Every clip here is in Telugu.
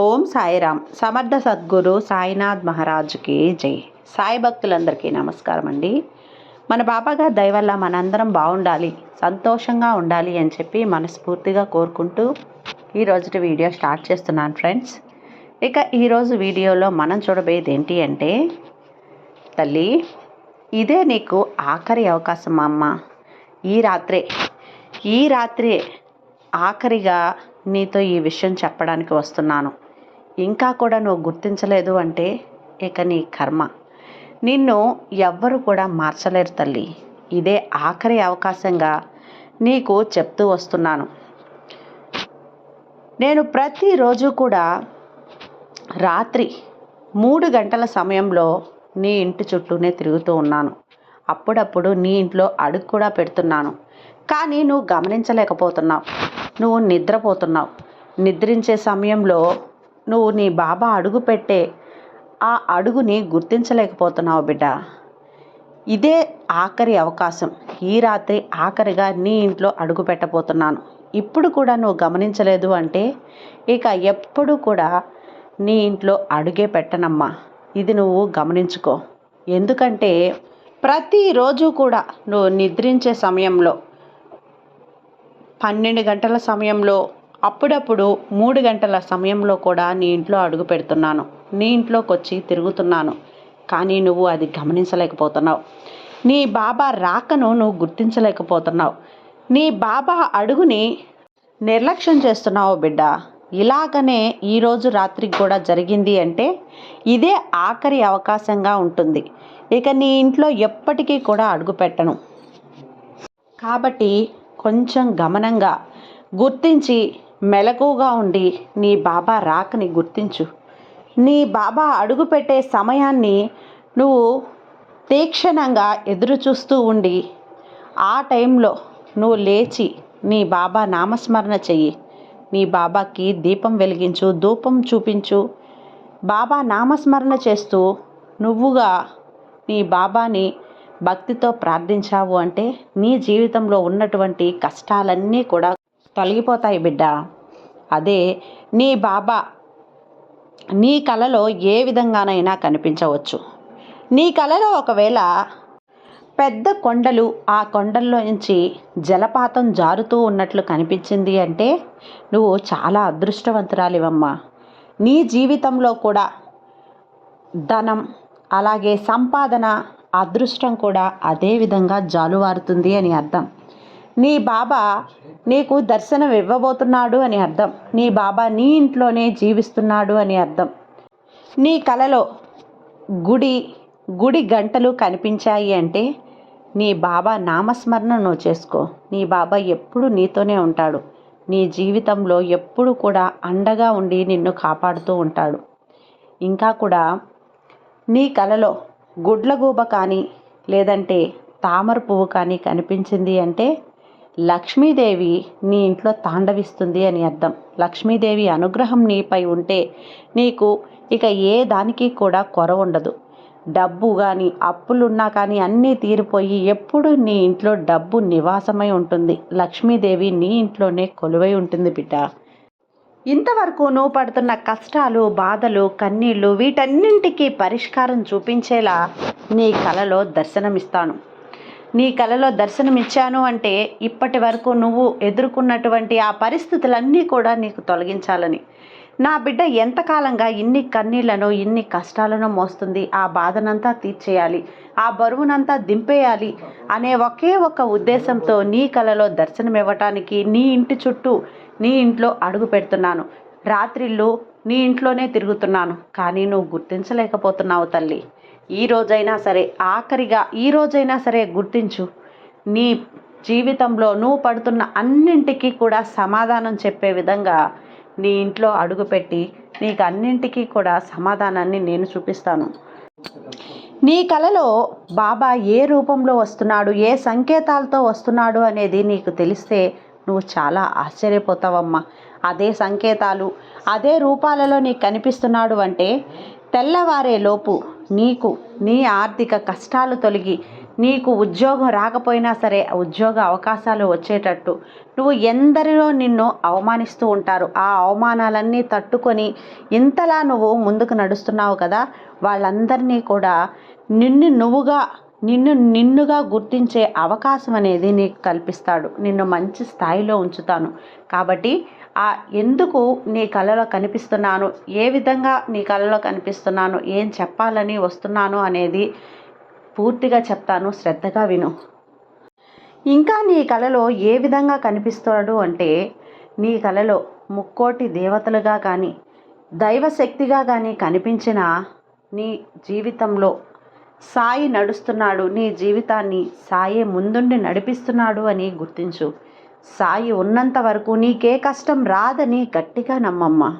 ఓం సాయిరామ్. సమర్థ సద్గురు సాయినాథ్ మహారాజుకి జై. సాయి భక్తులందరికీ నమస్కారం అండి. మన బాబాగారి దయవల్ల మనందరం బాగుండాలి సంతోషంగా ఉండాలి అని చెప్పి మనస్ఫూర్తిగా కోరుకుంటూ ఈరోజు వీడియో స్టార్ట్ చేస్తున్నాను ఫ్రెండ్స్. ఇక ఈరోజు వీడియోలో మనం చూడబోయేది ఏంటి అంటే తల్లి ఇదే నీకు ఆఖరి అవకాశం అమ్మ. ఈ రాత్రే ఈ రాత్రే ఆఖరిగా నీతో ఈ విషయం చెప్పడానికి వస్తున్నాను. ఇంకా కూడా నువ్వు గుర్తించలేదు అంటే ఇక నీ కర్మ. నిన్ను ఎవ్వరు కూడా మార్చలేరు తల్లి. ఇదే ఆఖరి అవకాశంగా నీకు చెప్తూ వస్తున్నాను. నేను ప్రతిరోజు కూడా రాత్రి మూడు గంటల సమయంలో నీ ఇంటి చుట్టూనే తిరుగుతూ ఉన్నాను. అప్పుడప్పుడు నీ ఇంట్లో అడుగు కూడా పెడుతున్నాను. కానీ నువ్వు గమనించలేకపోతున్నావు. నువ్వు నిద్రపోతున్నావు. నిద్రించే సమయంలో నువ్వు నీ బాబా అడుగు పెట్టే ఆ అడుగుని గుర్తించలేకపోతున్నావు బిడ్డ. ఇదే ఆఖరి అవకాశం. ఈ రాత్రి ఆఖరిగా నీ ఇంట్లో అడుగు పెట్టబోతున్నాను. ఇప్పుడు కూడా నువ్వు గమనించలేదు అంటే ఇక ఎప్పుడు కూడా నీ ఇంట్లో అడుగే పెట్టనమ్మా. ఇది నువ్వు గమనించుకో. ఎందుకంటే ప్రతిరోజు కూడా నువ్వు నిద్రించే సమయంలో పన్నెండు గంటల సమయంలో అప్పుడప్పుడు మూడు గంటల సమయంలో కూడా నీ ఇంట్లో అడుగు పెడుతున్నాను. నీ ఇంట్లోకి వచ్చి తిరుగుతున్నాను. కానీ నువ్వు అది గమనించలేకపోతున్నావు. నీ బాబా రాకను నువ్వు గుర్తించలేకపోతున్నావు. నీ బాబా అడుగుని నిర్లక్ష్యం చేస్తున్నావు బిడ్డ. ఇలాగనే ఈరోజు రాత్రికి కూడా జరిగింది అంటే ఇదే ఆఖరి అవకాశంగా ఉంటుంది. ఇక నీ ఇంట్లో ఎప్పటికీ కూడా అడుగు పెట్టను. కాబట్టి కొంచెం గమనంగా గుర్తించి మెలకుగా ఉండి నీ బాబా రాకని గుర్తించు. నీ బాబా అడుగుపెట్టే సమయాన్ని నువ్వు తీక్షణంగా ఎదురు చూస్తూ ఉండి ఆ టైంలో నువ్వు లేచి నీ బాబా నామస్మరణ చెయ్యి. నీ బాబాకి దీపం వెలిగించు ధూపం చూపించు. బాబా నామస్మరణ చేస్తూ నువ్వుగా నీ బాబాని భక్తితో ప్రార్థించావు అంటే నీ జీవితంలో ఉన్నటువంటి కష్టాలన్నీ కూడా తొలగిపోతాయి బిడ్డ. అదే నీ బాబా నీ కలలో ఏ విధంగానైనా కనిపించవచ్చు. నీ కలలో ఒకవేళ పెద్ద కొండలు ఆ కొండల్లో నుంచి జలపాతం జారుతూ ఉన్నట్లు కనిపించింది అంటే నువ్వు చాలా అదృష్టవంతురాలివమ్మా. నీ జీవితంలో కూడా ధనం అలాగే సంపాదన అదృష్టం కూడా అదే విధంగా జాలువారుతుంది అని అర్థం. నీ బాబా నీకు దర్శనం ఇవ్వబోతున్నాడు అని అర్థం. నీ బాబా నీ ఇంట్లోనే జీవిస్తున్నాడు అని అర్థం. నీ కలలో గుడి గుడి గంటలు కనిపించాయి అంటే నీ బాబా నామస్మరణ నువ్వు చేసుకో. నీ బాబా ఎప్పుడు నీతోనే ఉంటాడు. నీ జీవితంలో ఎప్పుడు కూడా అండగా ఉండి నిన్ను కాపాడుతూ ఉంటాడు. ఇంకా కూడా నీ కలలో గుడ్లగూబ కానీ లేదంటే తామర పువ్వు కానీ కనిపించింది అంటే లక్ష్మీదేవి నీ ఇంట్లో తాండవిస్తుంది అని అర్థం. లక్ష్మీదేవి అనుగ్రహం నీపై ఉంటే నీకు ఇక ఏ దానికి కూడా కొర ఉండదు. డబ్బు కానీ అప్పులున్నా కానీ అన్నీ తీరిపోయి ఎప్పుడు నీ ఇంట్లో డబ్బు నివాసమై ఉంటుంది. లక్ష్మీదేవి నీ ఇంట్లోనే కొలువై ఉంటుంది బిడ్డ. ఇంతవరకు నువ్వు పడుతున్న కష్టాలు బాధలు కన్నీళ్ళు వీటన్నింటికీ పరిష్కారం చూపించేలా నీ కలలో దర్శనమిస్తాను. నీ కలలో దర్శనమిచ్చాను అంటే ఇప్పటి వరకు నువ్వు ఎదుర్కొన్నటువంటి ఆ పరిస్థితులన్నీ కూడా నీకు తొలగించాలని. నా బిడ్డ ఎంతకాలంగా ఇన్ని కన్నీళ్ళను ఇన్ని కష్టాలను మోస్తుంది ఆ బాధనంతా తీర్చేయాలి ఆ బరువునంతా దింపేయాలి అనే ఒకే ఒక ఉద్దేశంతో నీ కలలో దర్శనమివ్వటానికి నీ ఇంటి చుట్టూ నీ ఇంట్లో అడుగు పెడుతున్నాను. రాత్రిళ్ళు నీ ఇంట్లోనే తిరుగుతున్నాను. కానీ నువ్వు గుర్తించలేకపోతున్నావు తల్లి. ఈ రోజైనా సరే ఆఖరిగా ఈ రోజైనా సరే గుర్తించు. నీ జీవితంలో నువ్వు పడుతున్న అన్నింటికీ కూడా సమాధానం చెప్పే విధంగా నీ ఇంట్లో అడుగుపెట్టి నీకు అన్నింటికీ కూడా సమాధానాన్ని నేను చూపిస్తాను. నీ కలలో బాబా ఏ రూపంలో వస్తున్నాడు ఏ సంకేతాలతో వస్తున్నాడు అనేది నీకు తెలిస్తే నువ్వు చాలా ఆశ్చర్యపోతావమ్మా. అదే సంకేతాలు అదే రూపాలలో నీకు కనిపిస్తున్నాడు అంటే తెల్లవారేలోపు నీకు నీ ఆర్థిక కష్టాలు తొలగి నీకు ఉద్యోగం రాకపోయినా సరే ఉద్యోగ అవకాశాలు వచ్చేటట్టు. నువ్వు ఎందరిలో నిన్ను అవమానిస్తూ ఉంటారు. ఆ అవమానాలన్నీ తట్టుకొని ఇంతలా నువ్వు ముందుకు నడుస్తున్నావు కదా. వాళ్ళందరినీ కూడా నిన్ను నువ్వుగా నిన్ను నిన్నుగా గుర్తించే అవకాశం అనేది నీకు కల్పిస్తాడు. నిన్ను మంచి స్థాయిలో ఉంచుతాను. కాబట్టి ఆ ఎందుకు నీ కళలో కనిపిస్తున్నాను? ఏ విధంగా నీ కళలో కనిపిస్తున్నాను? ఏం చెప్పాలని వస్తున్నాను అనేది పూర్తిగా చెప్తాను. శ్రద్ధగా విను. ఇంకా నీ కళలో ఏ విధంగా కనిపిస్తాడు అంటే నీ కళలో ముక్కోటి దేవతలుగా కానీ దైవశక్తిగా కానీ కనిపించిన నీ జీవితంలో సాయి నడుస్తున్నాడు నీ జీవితాన్ని సాయే ముందుండి నడిపిస్తున్నాడు అని గుర్తించు. సాయి ఉన్నంత వరకు నీకే కష్టం రాదని గట్టిగా నమ్మమ్మ.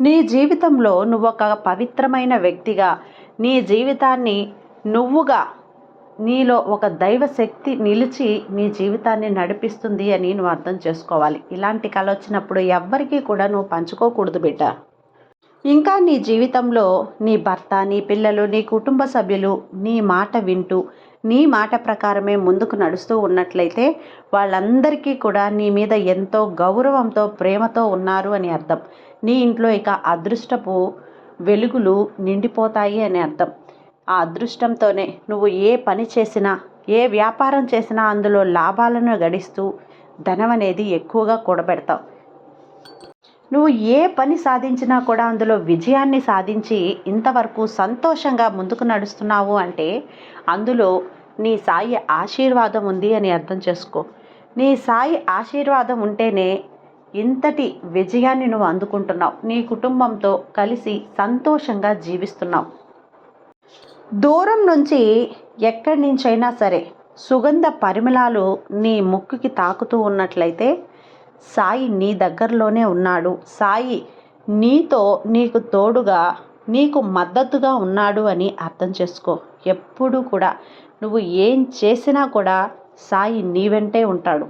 నీ జీవితంలో నువ్వు ఒక పవిత్రమైన వ్యక్తిగా నీ జీవితాన్ని నువ్వుగా నీలో ఒక దైవ శక్తి నిలిచి నీ జీవితాన్ని నడిపిస్తుంది అని నువ్వు అర్థం చేసుకోవాలి. ఇలాంటి కళ వచ్చినప్పుడు ఎవ్వరికీ కూడా నువ్వు పంచుకోకూడదు బిడ్డ. ఇంకా నీ జీవితంలో నీ భర్త నీ పిల్లలు నీ కుటుంబ సభ్యులు నీ మాట వింటూ నీ మాట ప్రకారమే ముందుకు నడుస్తూ ఉన్నట్లయితే వాళ్ళందరికీ కూడా నీ మీద ఎంతో గౌరవంతో ప్రేమతో ఉన్నారు అని అర్థం. నీ ఇంట్లో ఇక అదృష్టపు వెలుగులు నిండిపోతాయి అని అర్థం. ఆ అదృష్టంతోనే నువ్వు ఏ పని చేసినా ఏ వ్యాపారం చేసినా అందులో లాభాలను గడిస్తూ ధనం అనేది ఎక్కువగా కూడబెడతావు. నువ్వు ఏ పని సాధించినా కూడా అందులో విజయాన్ని సాధించి ఇంతవరకు సంతోషంగా ముందుకు నడుస్తున్నావు అంటే అందులో నీ సాయి ఆశీర్వాదం ఉంది అని అర్థం చేసుకో. నీ సాయి ఆశీర్వాదం ఉంటేనే ఇంతటి విజయాన్ని నువ్వు అందుకుంటున్నావు. నీ కుటుంబంతో కలిసి సంతోషంగా జీవిస్తున్నావు. దూరం నుంచి ఎక్కడి నుంచైనా సరే సుగంధ పరిమళాలు నీ ముక్కుకి తాకుతూ ఉన్నట్లయితే సాయి నీ దగ్గరలోనే ఉన్నాడు. సాయి నీతో నీకు తోడుగా నీకు మద్దతుగా ఉన్నాడు అని అర్థం చేసుకో. ఎప్పుడూ కూడా నువ్వు ఏం చేసినా కూడా సాయి నీ వెంటే ఉంటాడు.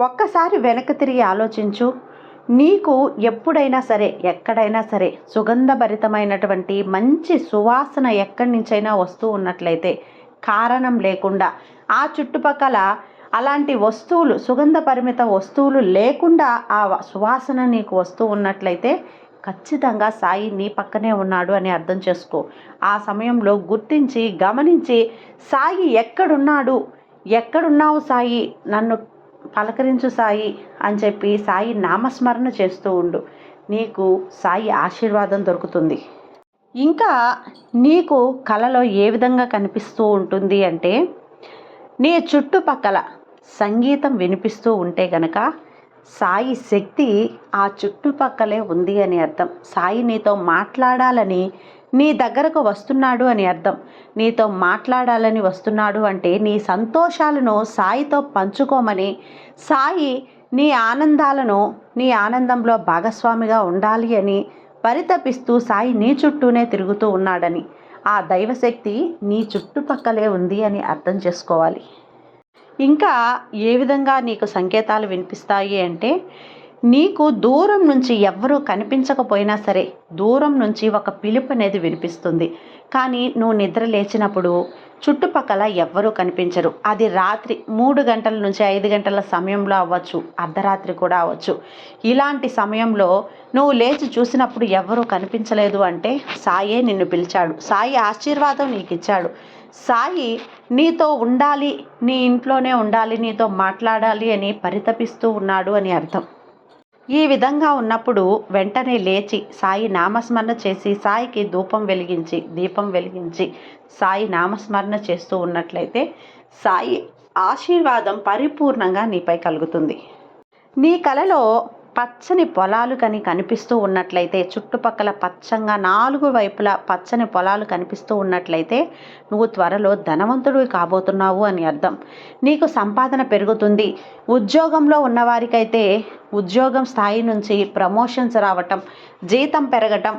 ఒక్కసారి వెనక్కి తిరిగి ఆలోచించు. నీకు ఎప్పుడైనా సరే ఎక్కడైనా సరే సుగంధభరితమైనటువంటి మంచి సువాసన ఎక్కడి నుంచైనా వస్తూ ఉన్నట్లయితే కారణం లేకుండా ఆ చుట్టుపక్కల అలాంటి వస్తువులు సుగంధ పరిమిత వస్తువులు లేకుండా ఆ సువాసన నీకు వస్తూ ఉన్నట్లయితే ఖచ్చితంగా సాయి నీ పక్కనే ఉన్నాడు అని అర్థం చేసుకో. ఆ సమయంలో గుర్తించి గమనించి సాయి ఎక్కడున్నాడు? ఎక్కడున్నావు సాయి? నన్ను పలకరించు సాయి అని చెప్పి సాయి నామస్మరణ చేస్తూ ఉండు. నీకు సాయి ఆశీర్వాదం దొరుకుతుంది. ఇంకా నీకు కళలో ఏ విధంగా కనిపిస్తూ ఉంటుంది అంటే నీ చుట్టుపక్కల సంగీతం వినిపిస్తూ ఉంటే గనక సాయి శక్తి ఆ చుట్టుపక్కలే ఉంది అని అర్థం. సాయి నీతో మాట్లాడాలని నీ దగ్గరకు వస్తున్నాడు అని అర్థం. నీతో మాట్లాడాలని వస్తున్నాడు అంటే నీ సంతోషాలను సాయితో పంచుకోమని సాయి నీ ఆనందాలను నీ ఆనందంలో భాగస్వామిగా ఉండాలి అని పరితపిస్తూ సాయి నీ చుట్టూనే తిరుగుతూ ఉన్నాడని ఆ దైవశక్తి నీ చుట్టుపక్కలే ఉంది అని అర్థం చేసుకోవాలి. ఇంకా ఏ విధంగా నీకు సంకేతాలు వినిపిస్తాయి అంటే నీకు దూరం నుంచి ఎవ్వరూ కనిపించకపోయినా సరే దూరం నుంచి ఒక పిలుపు అనేది వినిపిస్తుంది. కానీ నువ్వు నిద్ర లేచినప్పుడు చుట్టుపక్కల ఎవ్వరూ కనిపించరు. అది రాత్రి మూడు గంటల నుంచి ఐదు గంటల సమయంలో అవ్వచ్చు అర్ధరాత్రి కూడా అవ్వచ్చు. ఇలాంటి సమయంలో నువ్వు లేచి చూసినప్పుడు ఎవరూ కనిపించలేదు అంటే సాయే నిన్ను పిలిచాడు. సాయి ఆశీర్వాదం నీకు ఇచ్చాడు సాయి నీతో ఉండాలి నీ ఇంట్లోనే ఉండాలి నీతో మాట్లాడాలి అని పరితపిస్తూ ఉన్నాడు అని అర్థం. ఈ విధంగా ఉన్నప్పుడు వెంటనే లేచి సాయి నామస్మరణ చేసి సాయికి ధూపం వెలిగించి దీపం వెలిగించి సాయి నామస్మరణ చేస్తూ ఉన్నట్లయితే సాయి ఆశీర్వాదం పరిపూర్ణంగా నీపై కలుగుతుంది. నీ కలలో పచ్చని పొలాలు కని కనిపిస్తూ ఉన్నట్లయితే చుట్టుపక్కల పచ్చంగా నాలుగు వైపులా పచ్చని పొలాలు కనిపిస్తూ ఉన్నట్లయితే నువ్వు త్వరలో ధనవంతుడు కాబోతున్నావు అని అర్థం. నీకు సంపాదన పెరుగుతుంది. ఉద్యోగంలో ఉన్నవారికైతే ఉద్యోగం స్థాయి నుంచి ప్రమోషన్స్ రావటం జీతం పెరగటం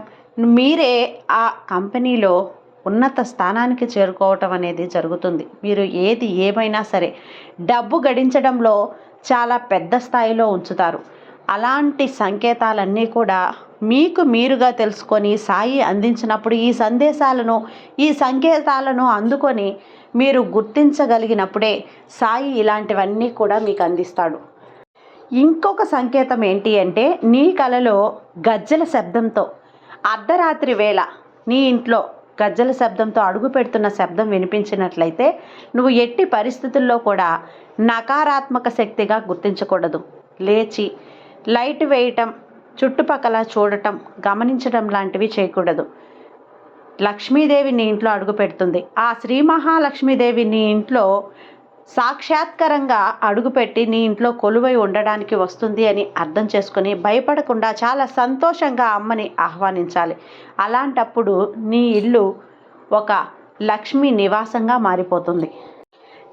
మీరే ఆ కంపెనీలో ఉన్నత స్థానానికి చేరుకోవటం అనేది జరుగుతుంది. మీరు ఏది ఏమైనా సరే డబ్బు గడించడంలో చాలా పెద్ద స్థాయిలో ఉంచుతారు. అలాంటి సంకేతాలన్నీ కూడా మీకు మీరుగా తెలుసుకొని సాయి అందించినప్పుడు ఈ సందేశాలను ఈ సంకేతాలను అందుకొని మీరు గుర్తించగలిగినప్పుడే సాయి ఇలాంటివన్నీ కూడా మీకు అందిస్తాడు. ఇంకొక సంకేతం ఏంటి అంటే నీ కలలో గజ్జల శబ్దంతో అర్ధరాత్రి వేళ నీ ఇంట్లో గజ్జల శబ్దంతో అడుగు పెడుతున్న శబ్దం వినిపించినట్లయితే నువ్వు ఎట్టి పరిస్థితుల్లో కూడా నకారాత్మక శక్తిగా గుర్తించకూడదు. లేచి లైట్ వేయటం చుట్టుపక్కల చూడటం గమనించడం లాంటివి చేయకూడదు. లక్ష్మీదేవి నీ ఇంట్లో అడుగు పెడుతుంది. ఆ శ్రీ మహాలక్ష్మీదేవి నీ ఇంట్లో సాక్షాత్కరంగా అడుగుపెట్టి నీ ఇంట్లో కొలువై ఉండడానికి వస్తుంది అని అర్థం చేసుకుని భయపడకుండా చాలా సంతోషంగా అమ్మని ఆహ్వానించాలి. అలాంటప్పుడు నీ ఇల్లు ఒక లక్ష్మీ నివాసంగా మారిపోతుంది.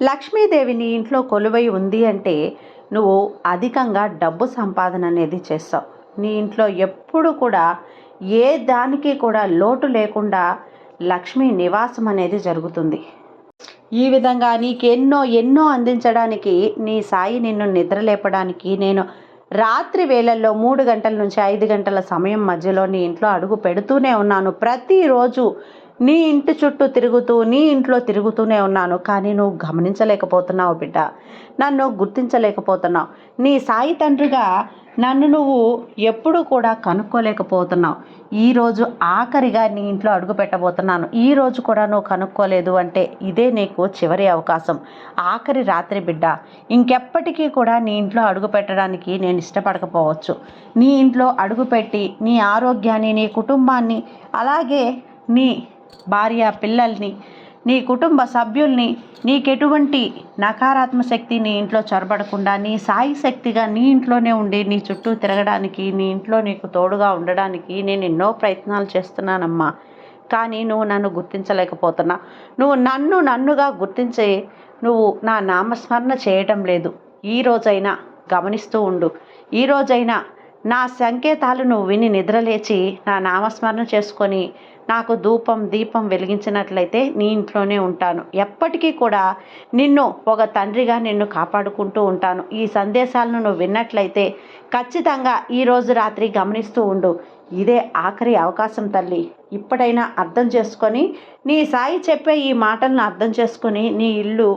లక్ష్మీదేవి నీ ఇంట్లో కొలువై ఉంది అంటే నువ్వు అధికంగా డబ్బు సంపాదన అనేది చేస్తావు. నీ ఇంట్లో ఎప్పుడు కూడా ఏ దానికి కూడా లోటు లేకుండా లక్ష్మీ నివాసం అనేది జరుగుతుంది. ఈ విధంగా నీకు ఎన్నో ఎన్నో అందించడానికి నీ సాయి నిన్ను నిద్రలేపడానికి నేను రాత్రి వేళల్లో మూడు గంటల నుంచి ఐదు గంటల సమయం మధ్యలో నీ ఇంట్లో అడుగు పెడుతూనే ఉన్నాను. ప్రతిరోజు నీ ఇంటి చుట్టూ తిరుగుతూ నీ ఇంట్లో తిరుగుతూనే ఉన్నాను. కానీ నువ్వు గమనించలేకపోతున్నావు బిడ్డ. నన్ను గుర్తించలేకపోతున్నావు. నీ సాయి తండ్రిగా నన్ను నువ్వు ఎప్పుడు కూడా కనుక్కోలేకపోతున్నావు. ఈరోజు ఆఖరిగా నీ ఇంట్లో అడుగు పెట్టబోతున్నాను. ఈరోజు కూడా నువ్వు కనుక్కోలేదు అంటే ఇదే నీకు చివరి అవకాశం. ఆఖరి రాత్రి బిడ్డ. ఇంకెప్పటికీ కూడా నీ ఇంట్లో అడుగు పెట్టడానికి నేను ఇష్టపడకపోవచ్చు. నీ ఇంట్లో అడుగుపెట్టి నీ ఆరోగ్యాన్ని నీ కుటుంబాన్ని అలాగే నీ భార్య పిల్లల్ని నీ కుటుంబ సభ్యుల్ని నీకెటువంటి నకారాత్మ శక్తి నీ ఇంట్లో చొరబడకుండా నీ సాయి శక్తిగా నీ ఇంట్లోనే ఉండి నీ చుట్టూ తిరగడానికి నీ ఇంట్లో నీకు తోడుగా ఉండడానికి నేను ఎన్నో ప్రయత్నాలు చేస్తున్నానమ్మా. కానీ నువ్వు నన్ను గుర్తించలేకపోతున్నా. నువ్వు నన్ను నన్నుగా గుర్తించే నువ్వు నా నామస్మరణ చేయటం లేదు. ఈ రోజైనా గమనిస్తూ ఉండు. ఈ రోజైనా నా సంకేతాలను విని నిద్రలేచి నా నామస్మరణ చేసుకొని నాకు ధూపం దీపం వెలిగించినట్లయితే నీ ఇంట్లోనే ఉంటాను. ఎప్పటికీ కూడా నిన్ను ఒక తండ్రిగా నిన్ను కాపాడుకుంటూ ఉంటాను. ఈ సందేశాలను నువ్వు విన్నట్లయితే ఖచ్చితంగా ఈరోజు రాత్రి గమనిస్తూ ఉండు. ఇదే ఆఖరి అవకాశం తల్లి. ఇప్పుడైనా అర్థం చేసుకొని నీ సాయి చెప్పే ఈ మాటలను అర్థం చేసుకొని నీ ఇల్లు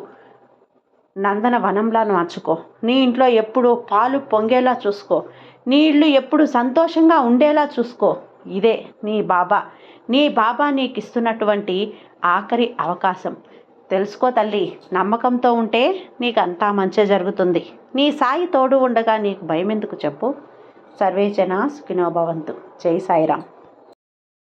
నందన వనంలా మార్చుకో. నీ ఇంట్లో ఎప్పుడూ పాలు పొంగేలా చూసుకో. నీ ఇల్లు ఎప్పుడు సంతోషంగా ఉండేలా చూసుకో. ఇదే నీ బాబా. నీ బాబా నీకు ఇస్తున్నటువంటి ఆఖరి అవకాశం. తెలుసుకో తల్లి నమ్మకంతో ఉంటే నీకు అంతా మంచి జరుగుతుంది. నీ సాయి తోడు ఉండగా నీకు భయం ఎందుకు చెప్పు? సర్వేజన సుఖినోభవంతు. జై సాయిరామ్.